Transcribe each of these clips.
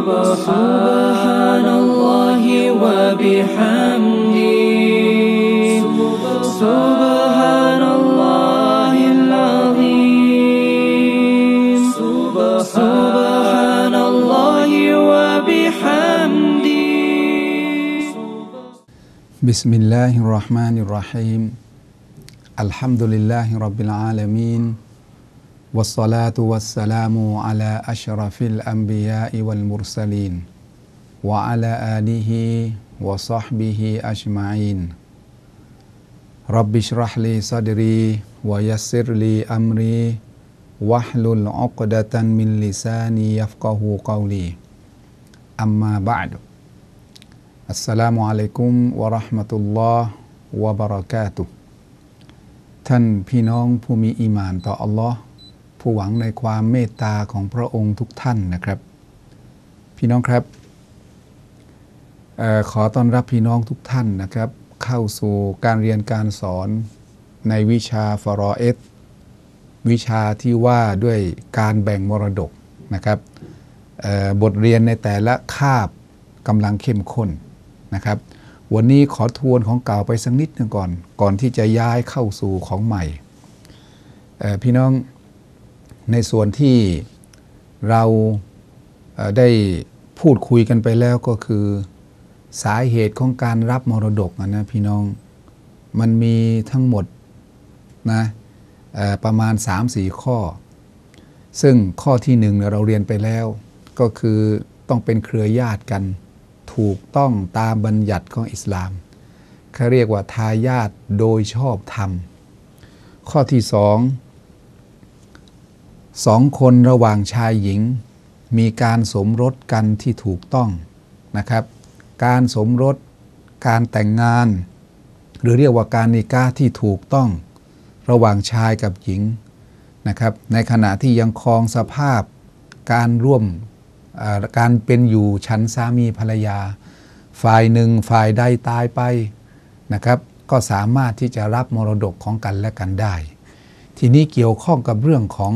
سبحان الله وبحمده. سبحان الله العظيم. سبحان الله وبحمده. بسم الله الرحمن الرحيم. الحمد لله رب العالمين. والصلاة والسلام على أشرف الأنبياء والمرسلين وعلى آله وصحبه أجمعين رب اشرح لي صدري ويسر لي أمري واحلل عقدة من لساني يفقه قولي أما بعد อัสสลามุอะลัยกุมวะราะห์มะตุลลอฮ์วะบะเราะกาตุฮ์ท่านพี่น้องผู้มีอีหมานต่ออัลลอฮ์ ผู้หวังในความเมตตาของพระองค์ทุกท่านนะครับ พี่น้องครับออขอต้อนรับพี่น้องทุกท่านนะครับ เข้าสู่การเรียนการสอนในวิชาฟรอเอสวิชาที่ว่าด้วยการแบ่งมรดกนะครับบทเรียนในแต่ละคาบกำลังเข้มข้นนะครับ วันนี้ขอทวนของเก่าไปสักนิดหนึ่งก่อน ก่อนที่จะย้ายเข้าสู่ของใหม่พี่น้อง ในส่วนที่เราได้พูดคุยกันไปแล้วก็คือสาเหตุของการรับมรดกนะพี่น้องมันมีทั้งหมดนะประมาณ 3-4 ข้อ ซึ่งข้อที่หนึ่งเราเรียนไปแล้ว ก็คือต้องเป็นเครือญาติกัน ถูกต้องตามบัญญัติของอิสลามเขาเรียกว่าทายาทโดยชอบธรรม ข้อที่สอง สองคนระหว่างชายหญิง มีการสมรสกันที่ถูกต้องนะครับ การสมรส การแต่งงาน หรือเรียกว่าการนิกาที่ถูกต้อง ระหว่างชายกับหญิงนะครับ ในขณะที่ยังครองสภาพ การร่วมการเป็นอยู่ชั้นสามีภรรยา ฝ่ายหนึ่งฝ่ายใดตายไปนะครับ ก็สามารถที่จะรับมรดกของกันและกันได้ ทีนี้เกี่ยวข้องกับเรื่องของ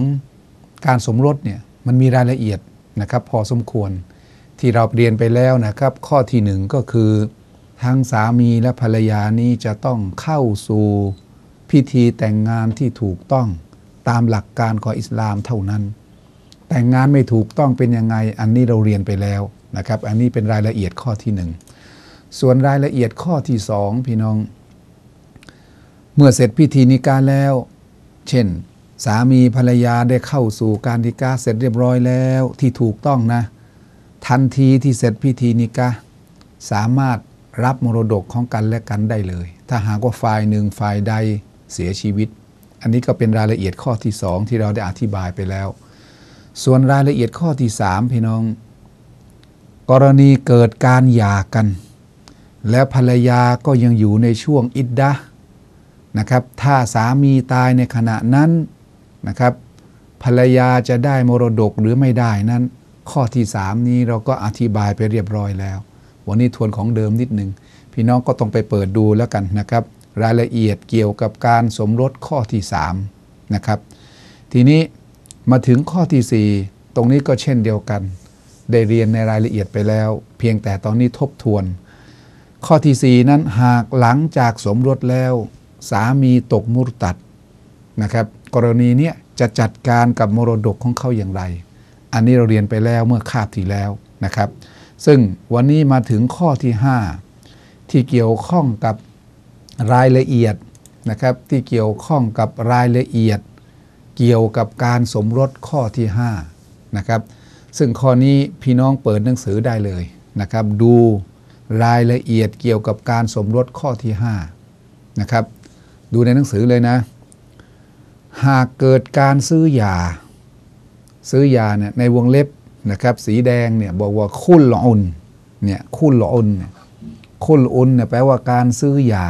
การสมรสเนี่ยมันมีรายละเอียดนะครับพอสมควรที่เราเรียนไปแล้วนะครับ ข้อที่หนึ่งก็คือ ทั้งสามีและภรรยานี้จะต้องเข้าสู่พิธีแต่งงานที่ถูกต้องตามหลักการของอิสลามเท่านั้น แต่งงานไม่ถูกต้องเป็นยังไงอันนี้เราเรียนไปแล้วนะครับ อันนี้เป็นรายละเอียดข้อที่หนึ่งส่วนรายละเอียดข้อที่สองพี่น้อง เมื่อเสร็จพิธีนิกาแล้ว เช่น สามีภรรยาได้เข้าสู่การนิกาเสร็จเรียบร้อยแล้วที่ถูกต้องนะ ทันทีที่เสร็จพิธีนิกาสามารถรับมรดกของกันและกันได้เลย ถ้าหากว่าฝ่ายหนึ่งฝ่ายใดเสียชีวิต อันนี้ก็เป็นรายละเอียดข้อที่สองที่เราได้อธิบายไปแล้ว ส่วนรายละเอียดข้อที่สามพี่น้อง กรณีเกิดการหย่ากัน และภรรยาก็ยังอยู่ในช่วงอิดดะนะครับ ถ้าสามีตายในขณะนั้น นะครับ ภรรยาจะได้มรดกหรือไม่ได้นั้น ข้อที่สามนี้เราก็อธิบายไปเรียบร้อยแล้ว วันนี้ทวนของเดิมนิดหนึ่งพี่น้องก็ต้องไปเปิดดูแล้วกันนะครับ รายละเอียดเกี่ยวกับการสมรสข้อที่สามนะครับ ทีนี้มาถึงข้อที่4ตรงนี้ก็เช่นเดียวกัน ได้เรียนในรายละเอียดไปแล้ว เพียงแต่ตอนนี้ทบทวน ข้อที่4นั้นหากหลังจากสมรสแล้ว สามีตกมุรตัดนะครับ กรณีนี้จะจัดการกับมรดกของเขาอย่างไร อันนี้เราเรียนไปแล้วเมื่อคาบที่แล้วนะครับ ซึ่งวันนี้มาถึงข้อที่ 5 ที่เกี่ยวข้องกับรายละเอียดนะครับที่เกี่ยวข้องกับรายละเอียด เกี่ยวกับการสมรสข้อที่5นะครับซึ่งข้อนี้พี่น้องเปิดหนังสือได้เลยนะครับดูรายละเอียดเกี่ยวกับการสมรสข้อที่5นะครับดูในหนังสือเลยนะ หากเกิดการซื้อยา ซื้อยาเนี่ยในวงเล็บนะครับสีแดงเนี่ยบอกว่าคุลอุนเนี่ยคุลอุนเนี่ยคุลอุนเนี่ยแปลว่าการซื้อยา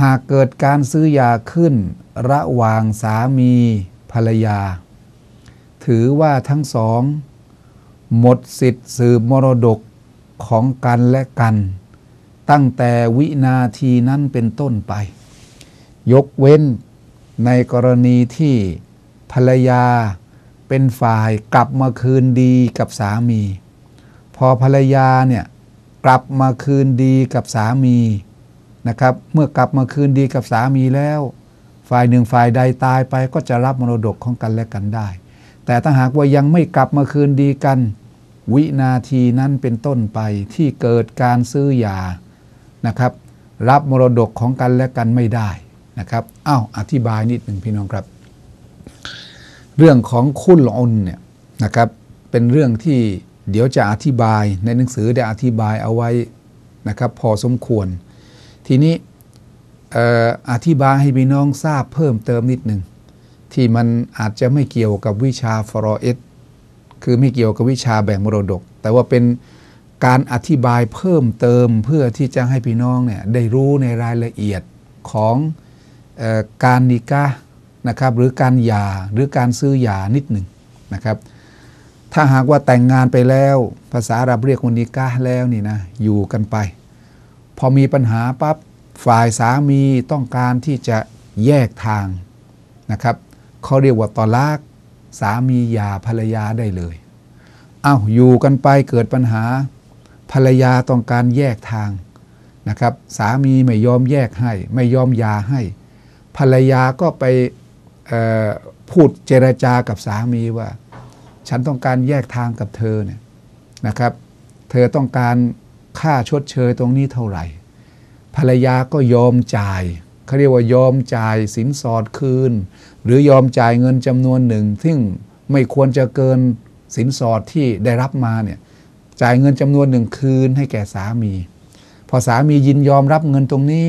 หากเกิดการซื้อยาขึ้น ระหว่างสามีภรรยา ถือว่าทั้งสอง หมดสิทธิ์สืบมรดกของกันและกัน ตั้งแต่วินาทีนั้นเป็นต้นไป ยกเว้น ในกรณีที่ภรรยาเป็นฝ่ายกลับมาคืนดีกับสามี พอภรรยาเนี่ยกลับมาคืนดีกับสามีนะครับเมื่อกลับมาคืนดีกับสามีแล้ว ฝ่ายหนึ่งฝ่ายใดตายไปก็จะรับมรดกของกันและกันได้ แต่ถ้าหากว่ายังไม่กลับมาคืนดีกัน วินาทีนั้นเป็นต้นไปที่เกิดการซื้อยานะครับ รับมรดกของกันและกันไม่ได้ นะครับอ้าวอธิบายนิดหนึ่งพี่น้องครับ เรื่องของคุณลอนเนี่ยนะครับเป็นเรื่องที่เดี๋ยวจะอธิบายในหนังสือได้อธิบายเอาไว้นะครับพอสมควร ทีนี้อธิบายให้พี่น้องทราบเพิ่มเติมนิดหนึ่งที่มันอาจจะไม่เกี่ยวกับวิชาฟรอเอสคือไม่เกี่ยวกับวิชาแบ่งมรดก แต่ว่าเป็นการอธิบายเพิ่มเติมเพื่อที่จะให้พี่น้องเนี่ยได้รู้ในรายละเอียดของ การนิกานะครับหรือการหย่าหรือการซื้อหย่านิดหนึ่งนะครับถ้าหากว่าแต่งงานไปแล้ว ภาษาอาหรับเรียกว่านิกาแล้วนี่นะอยู่กันไป พอมีปัญหาปั๊บฝ่ายสามีต้องการที่จะแยกทางนะครับเขาเรียกว่าตอลากสามีหย่าภรรยาได้เลยอ้าวอยู่กันไปเกิดปัญหาภรรยาต้องการแยกทางนะครับ สามีไม่ยอมแยกให้ ไม่ยอมยาให้ ภรรยาก็ไปพูดเจรจากับสามีว่า ฉันต้องการแยกทางกับเธอเนี่ยนะครับ เธอต้องการค่าชดเชยตรงนี้เท่าไหร่ ภรรยาก็ยอมจ่ายเขาเรียกว่ายอมจ่ายสินสอดคืน หรือยอมจ่ายเงินจำนวนหนึ่ง ซึ่งไม่ควรจะเกินสินสอดที่ได้รับมาเนี่ยจ่ายเงินจำนวนหนึ่งคืนให้แก่สามี พอสามียินยอมรับเงินตรงนี้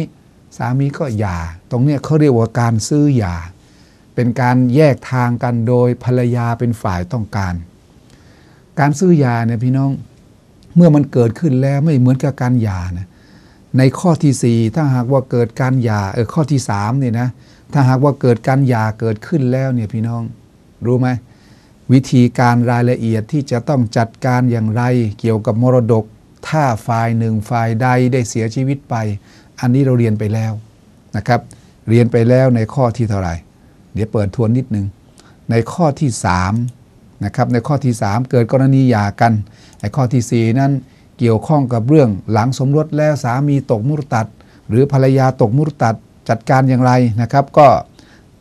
สามีก็หย่า ตรงเนี้ยเขาเรียกว่าการซื้อหย่า เป็นการแยกทางกันโดยภรรยาเป็นฝ่ายต้องการ การซื้อหย่าเนี่ยพี่น้องเมื่อมันเกิดขึ้นแล้วไม่เหมือนกับการหย่านะในข้อที่ 4 ถ้าหากว่าเกิดการหย่าเออข้อที่3เนี่ยนะถ้าหากว่าเกิดการหย่าเกิดขึ้นแล้วเนี่ยพี่น้องรู้ไหมวิธีการรายละเอียดที่จะต้องจัดการอย่างไรเกี่ยวกับมรดก ถ้าฝ่ายหนึ่งฝ่ายใดได้เสียชีวิตไป อันนี้เราเรียนไปแล้วนะครับ เรียนไปแล้วในข้อที่เท่าไหร่ เดี๋ยวเปิดทวนนิดนึง ในข้อที่3นะครับในข้อที่ 3 เกิดกรณีหย่ากันไอ้ข้อทีสี่ 4 นั้นเกี่ยวข้องกับเรื่องหลังสมรสแล้วสามีตกมุรตัด หรือภรรยาตกมุรตัดจัดการอย่างไรนะครับ ก็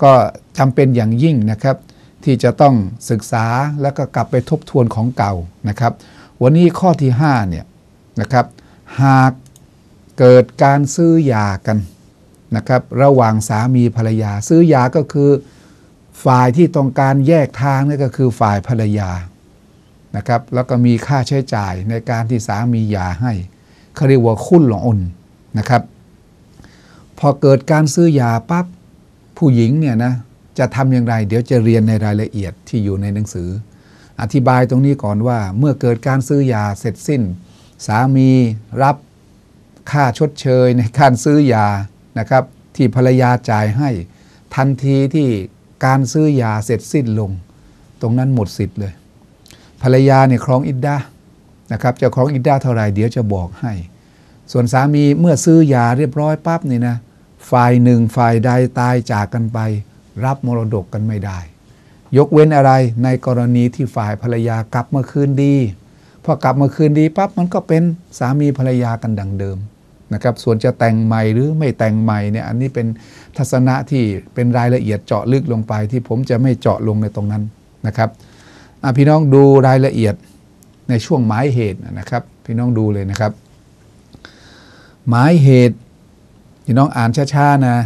ก็จำเป็นอย่างยิ่งนะครับ ที่จะต้องศึกษาแล้วก็กลับไปทบทวนของเก่านะครับ วันนี้ข้อที่5เนี่ยนะครับหาก เกิดการซื้อยากันนะครับ ระหว่างสามีภรรยา ซื้อยาก็คือฝ่ายที่ต้องการแยกทางนี่ก็คือฝ่ายภรรยานะครับ แล้วก็มีค่าใช้จ่ายในการที่สามียาให้เขาเรียกว่าคุ้นหลงอนนะครับ พอเกิดการซื้อยาปั๊บผู้หญิงเนี่ยนะจะทำอย่างไร เดี๋ยวจะเรียนในรายละเอียดที่อยู่ในหนังสือ อธิบายตรงนี้ก่อนว่า เมื่อเกิดการซื้อยาเสร็จสิ้น สามีรับ ค่าชดเชยในการซื้อยานะครับ ที่ภรรยาจ่ายให้ ทันทีที่การซื้อยาเสร็จสิ้นลง ตรงนั้นหมดสิทธิ์เลย ภรรยาเนี่ยครองอิดดานะครับจะครองอิดดาเท่าไหร่เดี๋ยวจะบอกให้ ส่วนสามีเมื่อซื้อยาเรียบร้อยปั๊บนี่นะฝ่ายหนึ่งฝ่ายใดตายจากกันไป รับมรดกกันไม่ได้ ยกเว้นอะไรในกรณีที่ฝ่ายภรรยากลับมาคืนดีพอกลับมาคืนดีปั๊บมันก็เป็นสามีภรรยากันดังเดิม นะครับส่วนจะแต่งใหม่หรือไม่แต่งใหม่เนี่ยอันนี้เป็นทัศนะที่เป็นรายละเอียดเจาะลึกลงไปที่ผมจะไม่เจาะลงในตรงนั้นนะครับพี่น้องดูรายละเอียดในช่วงหมายเหตุนะครับ พี่น้องดูเลยนะครับ หมายเหตุพี่น้องอ่านช้าๆนะ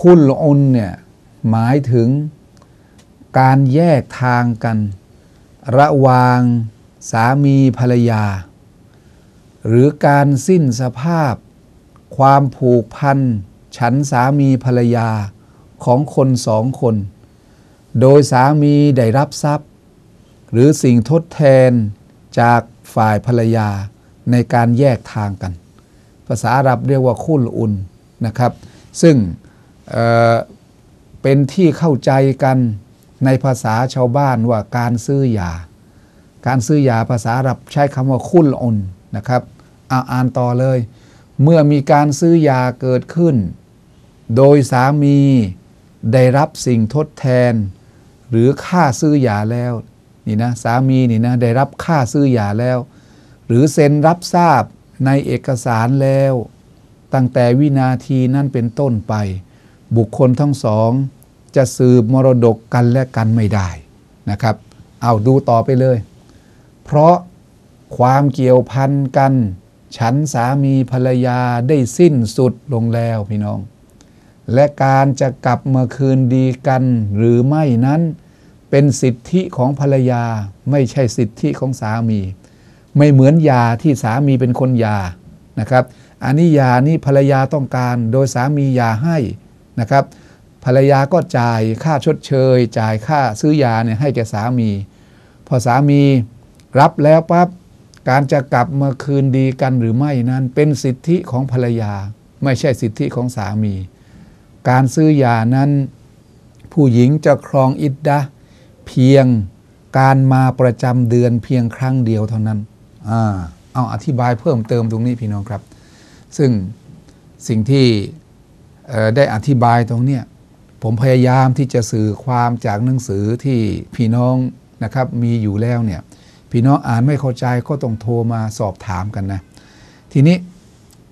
คุณละอนเนี่ยหมายถึงการแยกทางกัน ระหว่างสามีภรรยา หรือการสิ้นสภาพ ความผูกพัน ฉันสามีภรรยาของคนสองคน โดยสามีได้รับทรัพย์ หรือสิ่งทดแทนจากฝ่ายภรรยาในการแยกทางกัน ภาษาอาหรับเรียกว่าคุลอุนนะครับ ซึ่งเเป็นที่เข้าใจกันในภาษาชาวบ้านว่าการซื้อยา การซื้อยาภาษาอาหรับใช้คำว่าคุลอุนนะครับ อาอ่านต่อเลย เมื่อมีการซื้อยาเกิดขึ้น โดยสามีได้รับสิ่งทดแทน หรือค่าซื้อยาแล้วนี่นะสามีนี่นะได้รับค่าซื้อยาแล้ว หรือเซ็นรับทราบในเอกสารแล้ว ตั้งแต่วินาทีนั้นเป็นต้นไป บุคคลทั้งสอง จะสืบมรดกกันและกันไม่ได้นะครับ เอาดูต่อไปเลย เพราะความเกี่ยวพันกัน ฉันสามีภรรยาได้สิ้นสุดลงแล้วพี่น้อง และการจะกลับมาคืนดีกันหรือไม่นั้น เป็นสิทธิของภรรยาไม่ใช่สิทธิของสามี ไม่เหมือนยาที่สามีเป็นคนยานะครับอันนี้ยานี่ภรรยาต้องการโดยสามียาให้นะครับภรรยาก็จ่ายค่าชดเชย จ่ายค่าซื้อยาเนี่ยให้แก่สามี พอสามีรับแล้วปั๊บ การจะกลับมาคืนดีกันหรือไม่นั้นเป็นสิทธิของภรรยา ไม่ใช่สิทธิของสามี การซื้อยานั้น ผู้หญิงจะครองอิดดะเพียงการมาประจำเดือนเพียงครั้งเดียวเท่านั้นอ่าเอาอธิบายเพิ่มเติมตรงนี้พี่น้องครับ ซึ่งสิ่งที่ได้อธิบายตรงเนี้ยผมพยายามที่จะสื่อความจากหนังสือที่พี่น้องนะครับมีอยู่แล้วเนี่ย พี่น้องอ่านไม่เข้าใจก็ต้องโทรมาสอบถามกันนะ ทีนี้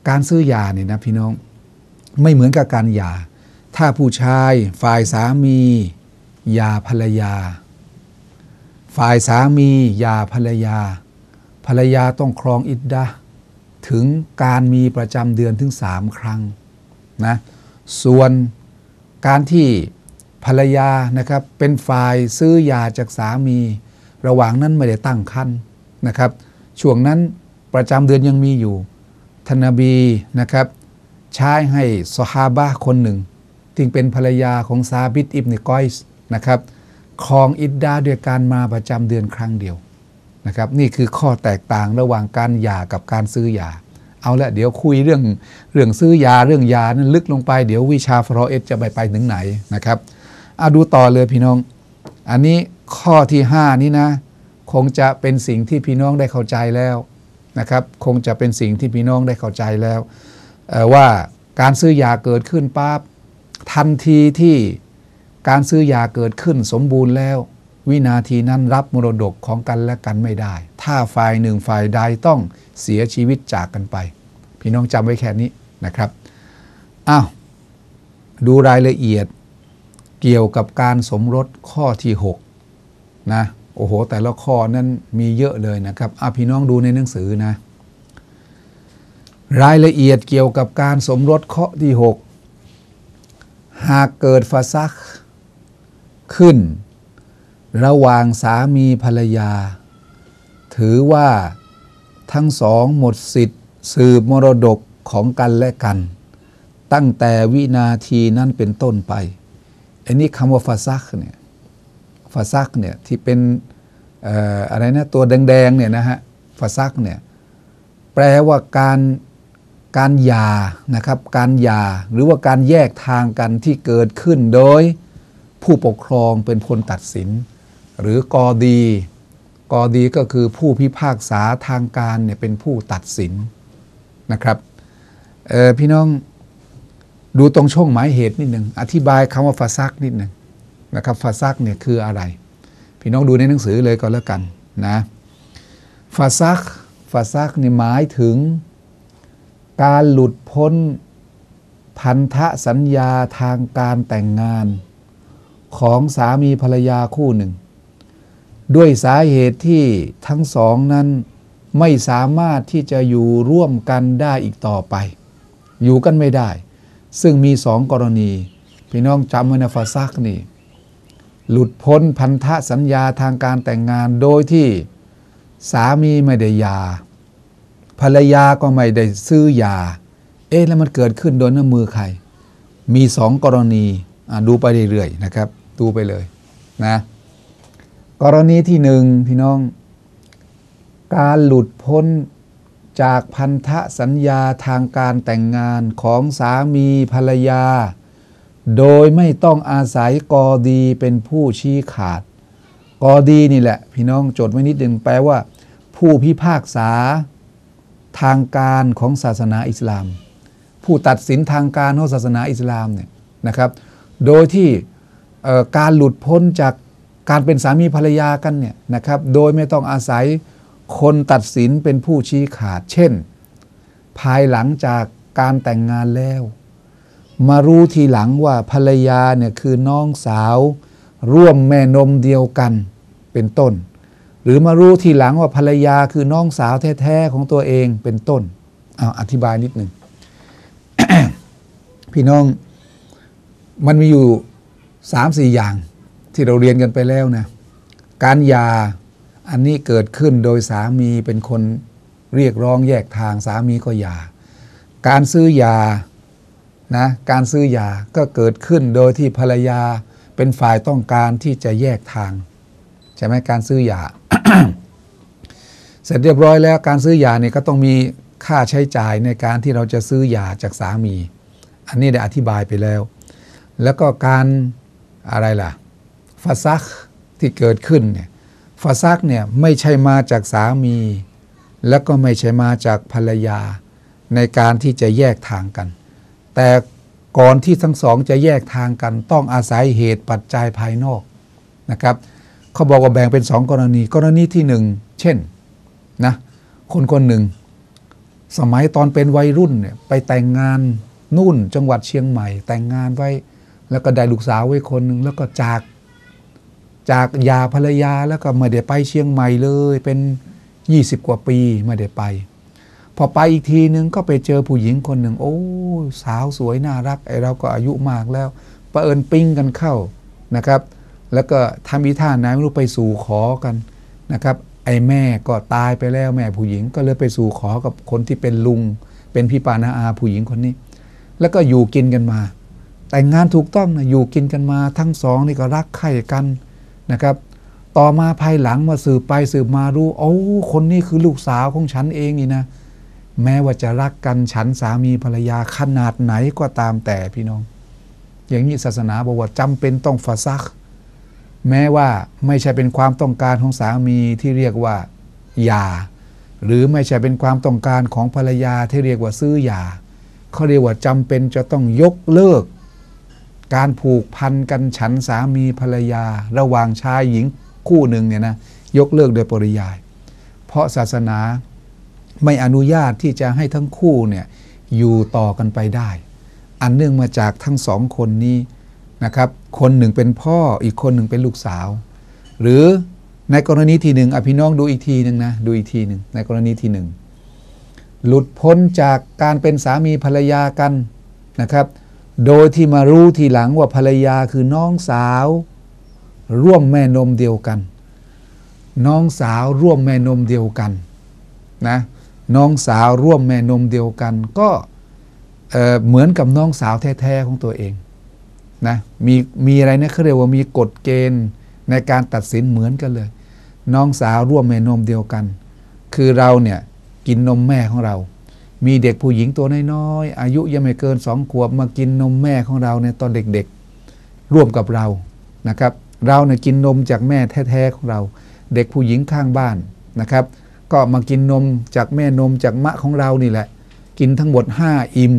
การซื้อยาเนี่ยนะพี่น้องไม่เหมือนกับการหย่า ถ้าผู้ชายฝ่ายสามีหย่าภรรยา ฝ่ายสามีหย่าภรรยา ภรรยาต้องครองอิดดะถึงการมีประจำเดือนถึงสามครั้งนะส่วนการที่ภรรยานะครับเป็นฝ่ายซื้อยาจากสามี ระหว่างนั้นไม่ได้ตั้งครรภ์นะครับ ช่วงนั้นประจำเดือนยังมีอยู่ทนบีนะครับ ใช้ให้สฮาบะคนหนึ่งที่เป็นภรรยาของซาบิดอิบเนกอยส์นะครับครองอิดดาด้วยการมาประจำเดือนครั้งเดียวนะครับ นี่คือข้อแตกต่างระหว่างการหย่ากับการซื้อยาเอาละเดี๋ยวคุยเรื่องเรื่องซื้อยาเรื่องยานั้นลึกลงไปเดี๋ยววิชาฟรอเอสจะไปไปถึงไหนนะครับเอาดูต่อเลยพี่น้อง อันนี้ ข้อที่ 5 นี้นะ คงจะเป็นสิ่งที่พี่น้องได้เข้าใจแล้วนะครับคงจะเป็นสิ่งที่พี่น้องได้เข้าใจแล้ว ว่าการซื้อยาเกิดขึ้นปั๊บทันทีที่การซื้อยาเกิดขึ้นสมบูรณ์แล้ว วินาทีนั้นรับมรดกของกันและกันไม่ได้ ถ้าฝ่ายหนึ่งฝ่ายใดต้องเสียชีวิตจากกันไป พี่น้องจำไว้แค่นี้นะครับอ้าวดูรายละเอียดเกี่ยวกับการสมรสข้อที่ 6 นะโอ้โห แต่ละข้อนั้นมีเยอะเลยนะครับอพี่น้องดูในหนังสือนะ รายละเอียดเกี่ยวกับการสมรสข้อที่ 6 หากเกิดฟาซักขึ้น ระหว่างสามีภรรยา ถือว่าทั้งสองหมดสิทธิ์ สืบมรดกของกันและกัน ตั้งแต่วินาทีนั้นเป็นต้นไปอันนี้คำว่าฟาซักเนี่ย ฟาซักเนี่ยที่เป็นออะไรนะตัวแดงๆเนี่ยนะฮะฟาซักเนี่ยแปลว่าการการหยานะครับการหยาหรือว่าการแยกทางกันที่เกิดขึ้นโดยผู้ปกครองเป็นคนตัดสิน หรือกอดีกอดีก็คือผู้พิพากษาทางการเนี่ยเป็นผู้ตัดสินนะครับพี่น้องดูตรงช่วงหมายเหตุนิดหนึ่งอธิบายคำว่าฟาซักนิดหนึ่ง นะครับฟาซักเนี่ยคืออะไร พี่น้องดูในหนังสือเลยก็แล้วกันนะฟาซักฟาซักนี่หมายถึง การหลุดพ้นพันธสัญญาทางการแต่งงาน ของสามีภรรยาคู่หนึ่ง ด้วยสาเหตุที่ทั้งสองนั้นไม่สามารถที่จะอยู่ร่วมกันได้อีกต่อไป อยู่กันไม่ได้ ซึ่งมีสองกรณี พี่น้องจำไว้นะฟาซักนี่ หลุดพ้นพันธสัญญาทางการแต่งงานโดยที่สามีไม่ได้ยา ภรรยาก็ไม่ได้ซื้อยา เอ๊ะแล้วมันเกิดขึ้นโดยน้ำมือใคร มีสองกรณีดูไปเรื่อยๆนะครับ ดูไปเลยนะกรณีที่หนึ่งพี่น้อง การหลุดพ้นจากพันธสัญญาทางการแต่งงานของสามีภรรยา โดยไม่ต้องอาศัยกอดีเป็นผู้ชี้ขาด กอดีนี่แหละ พี่น้องจดไว้นิดหนึ่งแปลว่า ผู้พิพากษาทางการของศาสนาอิสลาม ผู้ตัดสินทางการของศาสนาอิสลามเนี่ยนะครับ โดยที่การหลุดพ้นจากการเป็นสามีภรรยากันเนี่ยนะครับ โดยไม่ต้องอาศัยคนตัดสินเป็นผู้ชี้ขาด เช่น ภายหลังจากการแต่งงานแล้ว มารู้ทีหลังว่าภรรยาเนี่ยคือน้องสาว ร่วมแม่นมเดียวกันเป็นต้น หรือมารู้ทีหลังว่าภรรยาคือน้องสาวแท้ๆของตัวเองเป็นต้นเอาอธิบายนิดหนึ่งพี่น้องมันมีอยู่สามสี่อย่างที่เราเรียนกันไปแล้วนะการหยาอันนี้เกิดขึ้นโดยสามีเป็นคนเรียกร้องแยกทางสามีก็หยา การซื้อยา นะการซื้อยาก็เกิดขึ้นโดยที่ภรรยาเป็นฝ่ายต้องการที่จะแยกทางใช่ไหมการซื้อยาเสร็จเรียบร้อยแล้วการซื้อยาเนี่ยก็ต้องมีค่าใช้จ่ายในการที่เราจะซื้อยาจากสามี อันนี้ได้อธิบายไปแล้ว แล้วก็การอะไรล่ะฟาซักที่เกิดขึ้นเนี่ยฟาซักเนี่ยไม่ใช่มาจากสามี แล้วก็ไม่ใช่มาจากภรรยาในการที่จะแยกทางกัน แต่ก่อนที่ทั้งสองจะแยกทางกันต้องอาศัยเหตุปัจจัยภายนอกนะครับเขาบอกว่าแบ่งเป็นสองกรณี กรณีที่หนึ่งเช่นนะคนคนหนึ่ง สมัยตอนเป็นวัยรุ่นเนี่ยไปแต่งงานนู่นจังหวัดเชียงใหม่ แต่งงานไว้ แล้วก็ได้ลูกสาวไว้คนหนึ่งแล้วก็จากจากยาภรรยาแล้วก็ไม่ได้ไปเชียงใหม่เลยเป็น 20 กว่าปีไม่ได้ไป พอไปอีกทีนึงก็ไปเจอผู้หญิงคนหนึ่ง โอ้ สาวสวยน่ารักไอเราก็อายุมากแล้วประเอิญปิ้งกันเข้านะครับ แล้วก็ทำอีท่าไหนไม่รู้ไปสู่ขอกันนะครับ ไอแม่ก็ตายไปแล้วแม่ผู้หญิงก็เลยไปสู่ขอกับคนที่เป็นลุง เป็นพี่ปานาอาผู้หญิงคนนี้ แล้วก็อยู่กินกันมา แต่งงานถูกต้องนะอยู่กินกันมาทั้งสองนี่ก็รักใคร่กันนะครับต่อมาภายหลังมาสืบไปสืบมารู้โอ้คนนี้คือลูกสาวของฉันเองนี่นะ แม้ว่าจะรักกันฉันสามีภรรยาขนาดไหนก็ตามแต่พี่น้อง อย่างนี้ศาสนาบอกว่าจำเป็นต้องฟาซัก แม้ว่าไม่ใช่เป็นความต้องการของสามีที่เรียกว่าหย่าหรือไม่ใช่เป็นความต้องการของภรรยาที่เรียกว่าซื้อหย่าเขาเรียกว่าจำเป็นจะต้องยกเลิก การผูกพันกันฉันสามีภรรยา ระหว่างชายหญิงคู่หนึ่งเนี่ยนะยกเลิกโดยปริยาย เพราะศาสนา ไม่อนุญาตที่จะให้ทั้งคู่เนี่ยอยู่ต่อกันไปได้ อันเนื่องมาจากทั้งสองคนนี้นะครับ คนหนึ่งเป็นพ่ออีกคนหนึ่งเป็นลูกสาว หรือในกรณีที่หนึ่งอพี่น้องดูอีกทีหนึ่งนะดูอีกทีหนึ่งในกรณีที่หนึ่งหลุดพ้นจากการเป็นสามีภรรยากันนะครับ โดยที่มารู้ทีหลังว่าภรรยาคือน้องสาว ร่วมแม่นมเดียวกัน น้องสาวร่วมแม่นมเดียวกันนะ น้องสาวร่วมแม่นมเดียวกัน ก็เเหมือนกับน้องสาวแท้ๆของตัวเองนะมีมีอะไรนะเขาเรียกว่ามีกฎเกณฑ์ในการตัดสินเหมือนกันเลย น้องสาวร่วมแม่นมเดียวกัน คือเราเนี่ยกินนมแม่ของเรา มีเด็กผู้หญิงตัวน้อยๆอายุยังไม่เกินสองขวบมากินนมแม่ของเราในตอนเด็กๆ ร่วมกับเรานะครับ เราเนี่ยกินนมจากแม่แท้ๆของเรา เด็กผู้หญิงข้างบ้านนะครับ ก็มากินนมจากแม่นมจากมะของเรานี่แหละ กินทั้งหมด 5 อิ่ม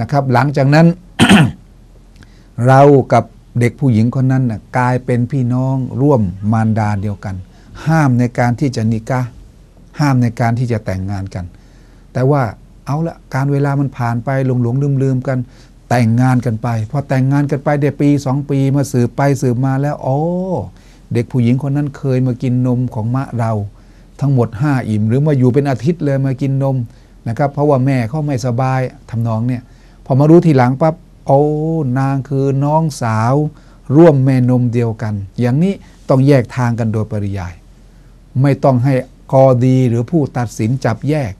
นะครับ หลังจากนั้น เรากับเด็กผู้หญิงคนนั้นนะกลายเป็นพี่น้องร่วมมารดาเดียวกัน ห้ามในการที่จะนิกะห้ามในการที่จะแต่งงานกัน แต่ว่าเอาละการเวลามันผ่านไปหลงหลงลืมลืมกัน แต่งงานกันไป พอแต่งงานกันไปได้ปีสองปีมาสืบไปสืบมาแล้วโอ้เด็กผู้หญิงคนนั้นเคยมากินนมของมะเรา ทั้งหมด 5 อิ่ม หรือมาอยู่เป็นอาทิตย์เลยมากินนมนะครับ เพราะว่าแม่เขาไม่สบายทำนองเนี่ยพอมารู้ทีหลังปั๊บโอ้นางคือน้องสาว ร่วมแม่นมเดียวกัน อย่างนี้ต้องแยกทางกันโดยปริยาย ไม่ต้องให้กอดีหรือผู้ตัดสินจับแยก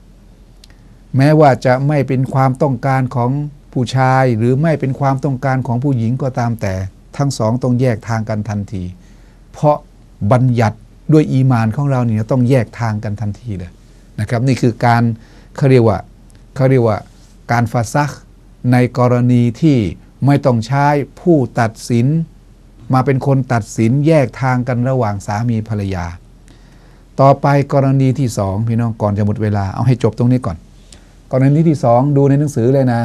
แม้ว่าจะไม่เป็นความต้องการของผู้ชายหรือไม่เป็นความต้องการของผู้หญิงก็ตามแต่ ทั้งสองต้องแยกทางกันทันที เพราะบัญญัติ ด้วยอีมานของเราเนี่ยต้องแยกทางกันทันทีเลยนะครับ นี่คือการเขาเรียกว่าเขาเรียกว่าการฟาซักในกรณีที่ไม่ต้องใช้ผู้ตัดสิน มาเป็นคนตัดสินแยกทางกันระหว่างสามีภรรยา ต่อไปกรณีที่สองพี่น้องก่อนจะหมดเวลาเอาให้จบตรงนี้ก่อน กรณีที่สองดูในหนังสือเลยนะ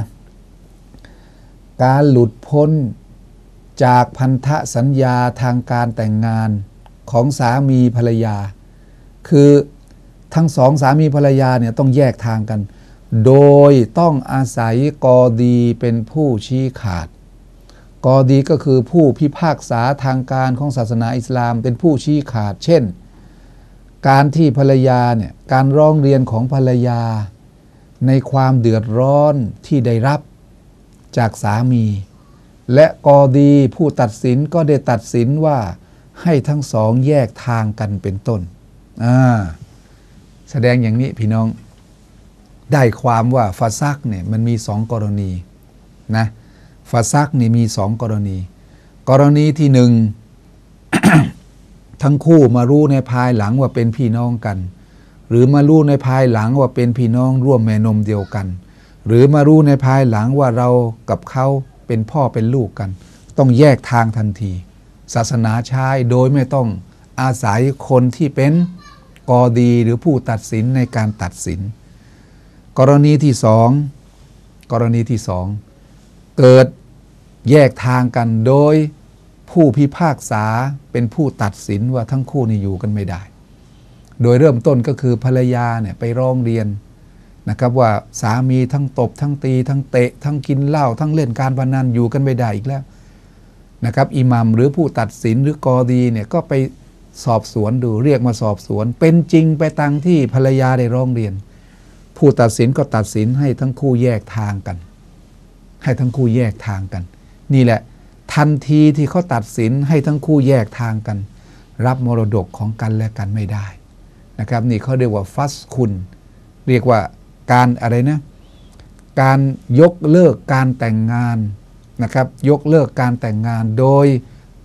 การหลุดพ้นจากพันธสัญญาทางการแต่งงาน ของสามีภรรยา คือทั้งสองสามีภรรยาเนี่ยต้องแยกทางกัน โดยต้องอาศัยกอดีเป็นผู้ชี้ขาด กอดีก็คือผู้พิพากษาทางการของศาสนาอิสลามเป็นผู้ชี้ขาด เช่น การที่ภรรยาเนี่ยการร้องเรียนของภรรยา ในความเดือดร้อนที่ได้รับจากสามี และกอดีผู้ตัดสินก็ได้ตัดสินว่า ให้ทั้งสองแยกทางกันเป็นต้น แสดงอย่างนี้พี่น้อง ได้ความว่าฟาซักเนี่ยมันมีสองกรณีนะฟาซักนี่มีสองกรณี กรณีที่หนึ่ง ทั้งคู่มารู้ในภายหลังว่าเป็นพี่น้องกัน หรือมารู้ในภายหลังว่าเป็นพี่น้องร่วมแม่นมเดียวกัน หรือมารู้ในภายหลังว่าเรากับเขาเป็นพ่อเป็นลูกกัน ต้องแยกทางทันที ศาสนาใช้โดยไม่ต้องอาศัยคนที่เป็นกอดีหรือผู้ตัดสินในการตัดสิน กรณีที่สองกรณีที่สองเกิดแยกทางกันโดยผู้พิพากษาเป็นผู้ตัดสินว่าทั้งคู่นี่อยู่กันไม่ได้ โดยเริ่มต้นก็คือภรรยาเนี่ยไปร้องเรียนนะครับว่าสามีทั้งตบทั้งตี ทั้งเตะ ทั้งกินเหล้าทั้งเล่นการพนันอยู่กันไม่ได้อีกแล้ว นะครับอิหมัมหรือผู้ตัดสินหรือกอดีเนี่ยก็ไปสอบสวนดูเรียกมาสอบสวน เป็นจริงไปตามที่ภรรยาได้ร้องเรียน ผู้ตัดสินก็ตัดสินให้ทั้งคู่แยกทางกัน ให้ทั้งคู่แยกทางกัน นี่แหละ ทันทีที่เขาตัดสินให้ทั้งคู่แยกทางกัน รับมรดกของกันและกันไม่ได้นะครับนี่เขาเรียกว่าฟัสคุณ เรียกว่าการอะไรนะการยกเลิกการแต่งงาน นะครับยกเลิกการแต่งงานโดย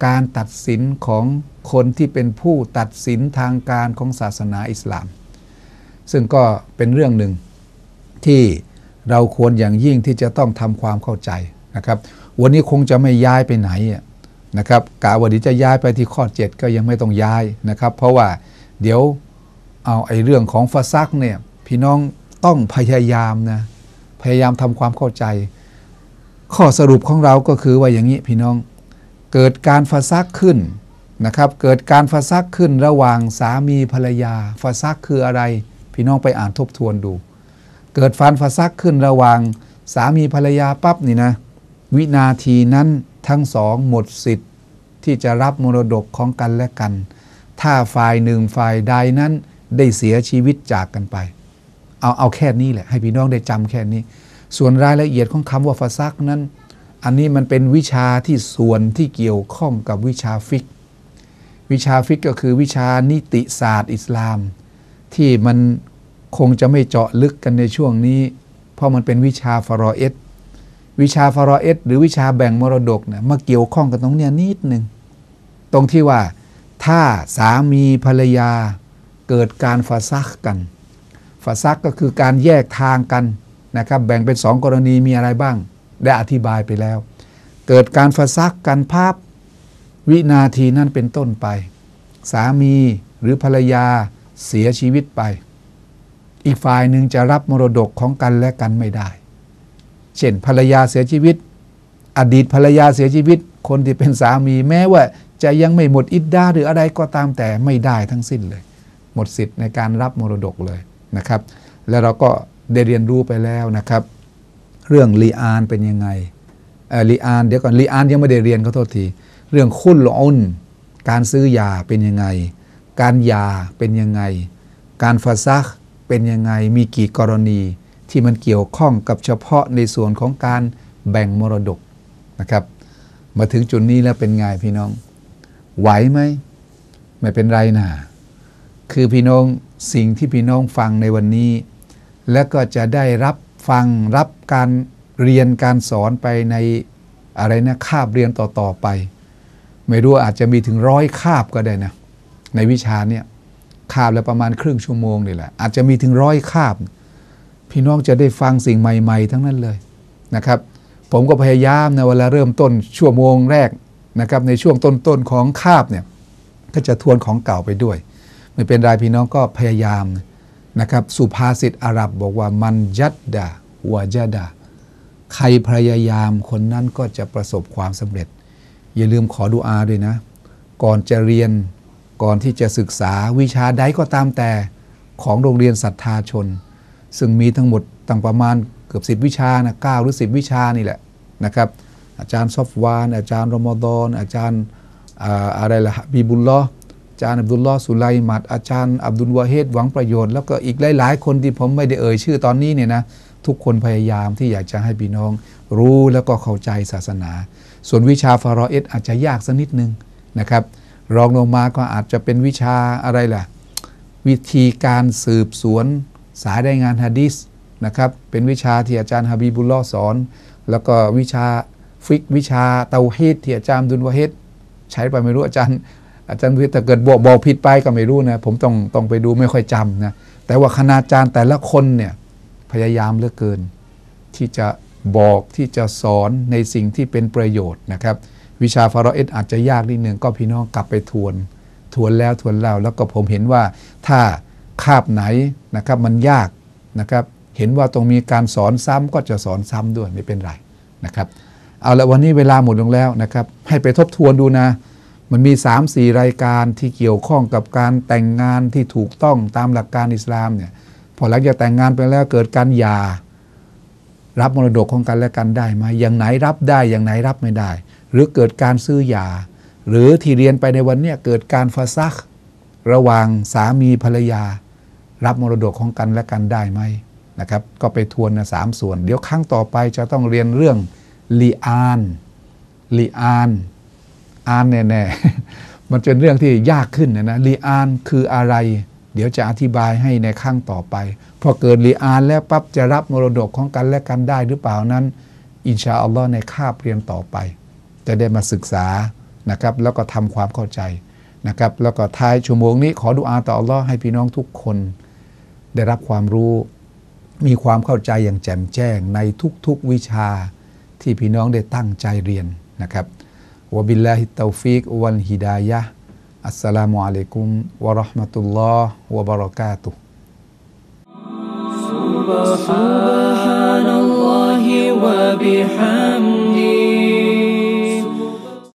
การตัดสินของคนที่เป็นผู้ตัดสินทางการของศาสนาอิสลาม ซึ่งก็เป็นเรื่องหนึ่งที่เราควรอย่างยิ่งที่จะต้องทำความเข้าใจนะครับ วันนี้คงจะไม่ย้ายไปไหนนะครับกาวันนี้จะย้ายไปที่ข้อ 7 ก็ยังไม่ต้องย้ายนะครับ เพราะว่าเดี๋ยวเอาไอ้เรื่องของฟาซักเนี่ยพี่น้องต้องพยายามนะพยายามทำความเข้าใจ ข้อสรุปของเราก็คือว่าอย่างนี้พี่น้อง เกิดการฟาซักขึ้นนะครับ เกิดการฟาซักขึ้นระหว่างสามีภรรยาฟาซักคืออะไร พี่น้องไปอ่านทบทวนดู เกิดฟันฟาซักขึ้นระหว่างสามีภรรยาปั๊บนี่นะ วินาทีนั้นทั้งสองหมดสิทธิ์ที่จะรับมรดกของกันและกัน ถ้าฝ่ายหนึ่งฝ่ายใดนั้นได้เสียชีวิตจากกันไป เอาเอาแค่นี้แหละ ให้พี่น้องได้จำแค่นี้ ส่วนรายละเอียดของคำว่าฟาซักนั้น อันนี้มันเป็นวิชาที่ส่วนที่เกี่ยวข้องกับวิชาฟิก วิชาฟิกก็คือวิชานิติศาสตร์ อิสลาม ที่มันคงจะไม่เจาะลึกกันในช่วงนี้ เพราะมันเป็นวิชาฟารอเอสวิชาฟารอเอสหรือวิชาแบ่งมรดกนะมาเกี่ยวข้องกันตรงเนี้ยนิดหนึ่งตรงที่ว่าถ้าสามีภรรยาเกิดการฟาซักกันฟาซักก็คือการแยกทางกัน นะครับแบ่งเป็นสองกรณีมีอะไรบ้าง ได้อธิบายไปแล้ว เกิดการฟาซักกันภาพวินาทีนั้นเป็นต้นไป สามีหรือภรรยาเสียชีวิตไป อีกฝ่ายหนึ่งจะรับมรดกของกันและกันไม่ได้ เช่นภรรยาเสียชีวิต อดีตภรรยาเสียชีวิต คนที่เป็นสามีแม้ว่าจะยังไม่หมดอิดดาหรืออะไรก็ตามแต่ไม่ได้ทั้งสิ้นเลย หมดสิทธิ์ในการรับมรดกเลยนะครับ แล้วเราก็ ได้เรียนรู้ไปแล้วนะครับ เรื่องลีอานเป็นยังไงลีอานเดี๋ยวก่อนลีอานยังไม่ได้เรียนเขาโทษที เรื่องคุ้นลอุนการซื้อยาเป็นยังไง การยาเป็นยังไง การฟาซักเป็นยังไง มีกี่กรณีที่มันเกี่ยวข้องกับเฉพาะในส่วนของการแบ่งมรดกนะครับ มาถึงจุดนี้แล้วเป็นไงพี่น้อง ไหวไหมไม่เป็นไรนะคือพี่น้องสิ่งที่พี่น้องฟังในวันนี้ และก็จะได้รับฟังรับการเรียนการสอนไปในอะไรนะคาบเรียนต่อๆไป ไม่รู้อาจจะมีถึงร้อยคาบก็ได้นะ ในวิชาเนี่ยคาบแล้วประมาณครึ่งชั่วโมงนี่แหละ อาจจะมีถึงร้อยคาบ พี่น้องจะได้ฟังสิ่งใหม่ ๆ ทั้งนั้นเลยนะครับ ผมก็พยายามนะเวลาเริ่มต้นชั่วโมงแรกนะครับ ในช่วงต้นๆของคาบเนี่ยก็จะทวนของเก่าไปด้วย ไม่เป็นไรพี่น้องก็พยายามนะ นะครับสุภาษิตอาหรับบอกว่ามันยัดดาวาจัดาใครพยายามคนนั้นก็จะประสบความสำเร็จ อย่าลืมขอดุอาด้วยนะ ก่อนจะเรียนก่อนที่จะศึกษาวิชาใดก็ตามแต่ของโรงเรียนศรัทธาชน ซึ่งมีทั้งหมดตั้งประมาณเกือบ 10 วิชานะเหรือ 10 วิชานี่แหละนะครับ อาจารย์ซอฟวาน อาจารย์รอมฎอนอาจารย์อะไรล่ะบีบุลลอ จารย์อับดุลลอฮ์สุไลมัดอาจารย์อับดุลวาเฮดหวังประโยชน์แล้วก็อีกหลาย ๆ คนที่ผมไม่ได้เอ่ยชื่อตอนนี้เนี่ยนะทุกคนพยายามที่อยากจะให้พี่น้อง รู้แล้วก็เข้าใจศาสนา ส่วนวิชาฟารอเอสอาจจะยากสักนิดนึงนะครับ รองลงมาก็อาจจะเป็นวิชาอะไรล่ะ วิธีการสืบสวนสายได้งานฮะดิษนะครับเป็นวิชาที่อาจารย์ฮาบีบุลลอสอน แล้วก็วิชาฟิกวิชาเตาฮีดที่อาจารย์ดุลวะเฮดใช้ไปไม่รู้อาจารย์ อาจารย์วิทย์แต่เกิดบอกบอกผิดไปก็ไม่รู้นะ ผมต้องต้องไปดูไม่ค่อยจำนะ แต่ว่าคณาจารย์แต่ละคนเนี่ยพยายามเหลือเกิน ที่จะบอกที่จะสอนในสิ่งที่เป็นประโยชน์นะครับ วิชาฟารอเอสอาจจะยากนิดนึงก็พี่น้องกลับไปทวน ทวนแล้วทวนเล่าแล้วก็ผมเห็นว่าถ้าคาบไหนนะครับมันยากนะครับ เห็นว่าต้องมีการสอนซ้ำก็จะสอนซ้ำด้วยไม่เป็นไรนะครับ เอาละวันนี้เวลาหมดลงแล้วนะครับ ให้ไปทบทวนดูนะ มันมี 3-4 รายการที่เกี่ยวข้องกับการแต่งงานที่ถูกต้องตามหลักการอิสลามเนี่ยพอหลังจากแต่งงานไปแล้วเกิดการหย่ารับมรดกของกันและกันได้ไหมอย่างไหนรับได้อย่างไหนรับไม่ได้ หรือเกิดการซื้อหย่าหรือที่เรียนไปในวันนี้เกิดการฟาซัก ระหว่างสามีภรรยา รับมรดกของกันและกันได้ไหมนะครับ ก็ไปทวนนะสามส่วน เดี๋ยวครั้งต่อไปจะต้องเรียนเรื่องลีอานลีอาน อานแน่ๆ มันเป็นเรื่องที่ยากขึ้นนะนะลีอานคืออะไร เดี๋ยวจะอธิบายให้ในขั้งต่อไป พอเกิดลีอานแล้วปั๊บจะรับมรดกของกันและกันได้หรือเปล่านั้น อินชาอัลลอฮ์ในคาบเรียนต่อไป จะได้มาศึกษานะครับ แล้วก็ทำความเข้าใจนะครับ แล้วก็ท้ายชั่วโมงนี้ขอดุอาต่ออัลลอฮ์ให้พี่น้องทุกคน ได้รับความรู้มีความเข้าใจอย่างแจ่มแจ้งในทุกๆวิชาที่พี่น้องได้ตั้งใจเรียนนะครับ وبالله التوفيق والهداية. السلام عليكم ورحمة الله وبركاته. سبحان الله وبحمده.